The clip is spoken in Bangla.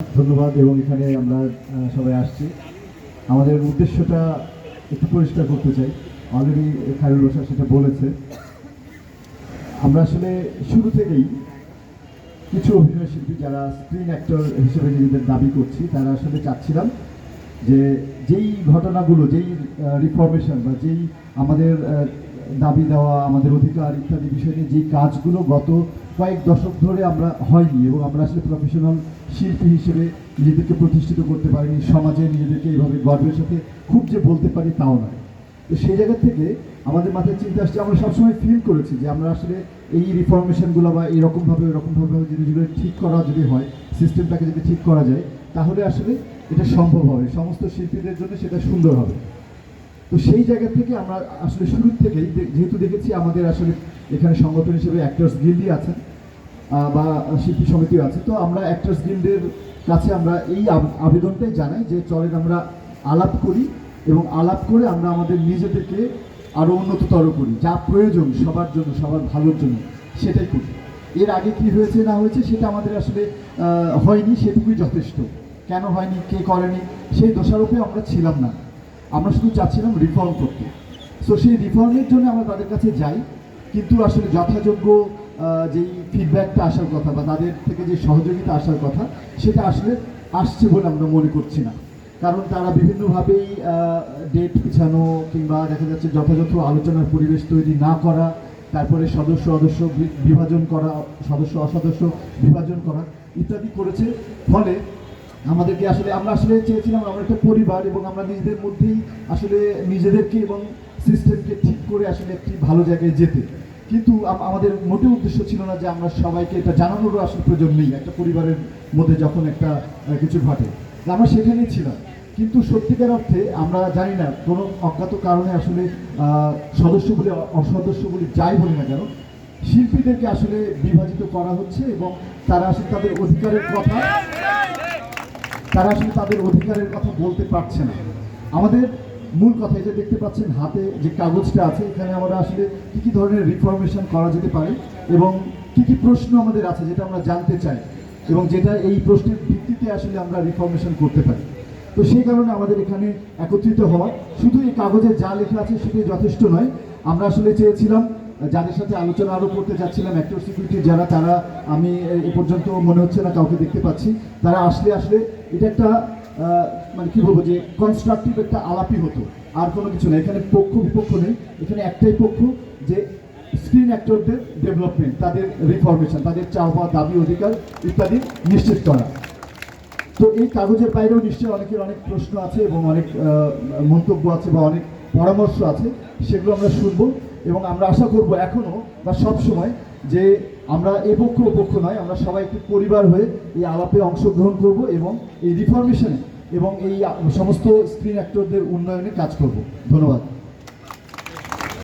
ধন্যবাদ এবং এখানে আমরা সবাই আসছি। আমাদের উদ্দেশ্যটা একটু পরিষ্কার করতে চাই। অলরেডি খায়রুল রোশা সেটা বলেছে। আমরা আসলে শুরু থেকেই কিছু অভিনয় শিল্পী যারা স্ক্রিন অ্যাক্টর হিসেবে নিজেদের দাবি করছি, তারা আসলে চাচ্ছিলাম যে যেই ঘটনাগুলো, যেই রিফরমেশন বা যেই আমাদের দাবি দেওয়া, আমাদের অধিকার ইত্যাদি বিষয় নিয়ে যেই কাজগুলো গত কয়েক দশক ধরে আমরা হয়নি এবং আমরা আসলে প্রফেশনাল শিল্পী হিসেবে নিজেদেরকে প্রতিষ্ঠিত করতে পারিনি, সমাজে নিজেদেরকে এইভাবে গর্বের সাথে খুব যে বলতে পারি তাও নয়। তো সেই জায়গা থেকে আমাদের মাথায় চিন্তা আসছে, আমরা সবসময় ফিল করেছি যে আমরা আসলে এই রিফরমেশনগুলো বা এরকমভাবে এরকমভাবে জিনিসগুলো ঠিক করা যদি হয় সিস্টেমটাকে যদি ঠিক করা যায়, তাহলে আসলে এটা সম্ভব হবে। সমস্ত শিল্পীদের জন্য সেটা সুন্দর হবে। তো সেই জায়গা থেকে আমরা আসলে শুরু থেকেই যেহেতু দেখেছি আমাদের আসলে এখানে সংগঠন হিসেবে অ্যাক্টার্স গিল্ডি আছেন আহ, বা শিল্পী সমিতিও আছে। তো আমরা অ্যাক্টার্স গিল্ডের কাছে আমরা এই আবেদনটাই জানাই যে চলেন আমরা আলাপ করি এবং আলাপ করে আমরা আমাদের নিজেদেরকে আরও উন্নততর করি। যা প্রয়োজন সবার জন্য সবার ভালোর জন্য সেটাই করি। এর আগে কি হয়েছে না হয়েছে সেটা আমাদের আসলে হয়নি সেটুকুই যথেষ্ট। কেন হয়নি কে করেনি সেই দোষারোপে আমরা ছিলাম না। আমরা শুধু চাচ্ছিলাম রিফর্ম করতে। সো সেই রিফর্মের জন্য আমরা তাদের কাছে যাই। কিন্তু আসলে যথাযোগ্য যেই ফিডব্যাকটা আসার কথা বা তাদের থেকে যে সহযোগিতা আসার কথা, সেটা আসলে আসছে বলে আমরা মনে করছি না। কারণ তারা বিভিন্নভাবেই ডেট পিছানো কিংবা দেখা যাচ্ছে যথাযথ আলোচনার পরিবেশ তৈরি না করা, তারপরে সদস্য অদস্য বিভাজন করা, সদস্য অসদস্য বিভাজন করা ইত্যাদি করেছে। ফলে আমাদেরকে আসলে, আমরা আসলে চেয়েছিলাম আমরা একটা পরিবার এবং আমরা নিজেদের মধ্যেই আসলে নিজেদেরকে এবং সিস্টেমকে ঠিক করে আসলে একটি ভালো জায়গায় যেতে। কিন্তু আমাদের মোটেও উদ্দেশ্য ছিল না যে আমরা সবাইকে এটা জানানোরও আসলে প্রয়োজন নেই, একটা পরিবারের মধ্যে যখন একটা কিছু ঘটে। আমরা সেখানেই ছিলাম। কিন্তু সত্যিকার অর্থে আমরা জানি না, কোনো অজ্ঞাত কারণে আসলে সদস্য বলে, অসদস্য বলে যাই বলি না কেন, শিল্পীদেরকে আসলে বিভাজিত করা হচ্ছে এবং তারা আসলে তাদের অধিকারের কথা তারা আসলে তাদের অধিকারের কথা বলতে পারছে না। আমাদের মূল কথা যে দেখতে পাচ্ছেন হাতে যে কাগজটা আছে, এখানে আমরা আসলে কী কী ধরনের রিফরমেশন করা যেতে পারে এবং কী কী প্রশ্ন আমাদের আছে যেটা আমরা জানতে চাই এবং যেটা এই প্রশ্নের ভিত্তিতে আসলে আমরা রিফরমেশন করতে পারি। তো সেই কারণে আমাদের এখানে একত্রিত হওয়া। শুধু এই কাগজে যা লেখা আছে সেটাই যথেষ্ট নয়। আমরা আসলে চেয়েছিলাম যাদের সাথে আলোচনা আরও করতে যাচ্ছিলাম অ্যাক্টর সিকিউরিটি যারা, তারা আমি এ পর্যন্ত মনে হচ্ছে না কাউকে দেখতে পাচ্ছি। তারা আসলে আসলে এটা একটা মানে কি বলব যে কনস্ট্রাকটিভ একটা আলাপি হতো, আর কোনো কিছু না। এখানে পক্ষ বিপক্ষ নেই, এখানে একটাই পক্ষ যে স্ক্রিন অ্যাক্টরদের ডেভেলপমেন্ট তাদের রিফরমেশন তাদের চাওয়া, দাবি, অধিকার ইত্যাদি নিশ্চিত করা। তো এই কাগজের বাইরেও নিশ্চয়ই অনেকের অনেক প্রশ্ন আছে এবং অনেক মন্তব্য আছে বা অনেক পরামর্শ আছে। সেগুলো আমরা শুনব। এবং আমরা আশা করব এখনও বা সবসময় যে আমরা এ পক্ষ পক্ষ নয়, আমরা সবাই একটি পরিবার হয়ে এই আলাপে অংশগ্রহণ করব এবং এই রিফরমেশনে এবং এই সমস্ত স্ক্রিন অ্যাক্টরদের উন্নয়নে কাজ করব। ধন্যবাদ।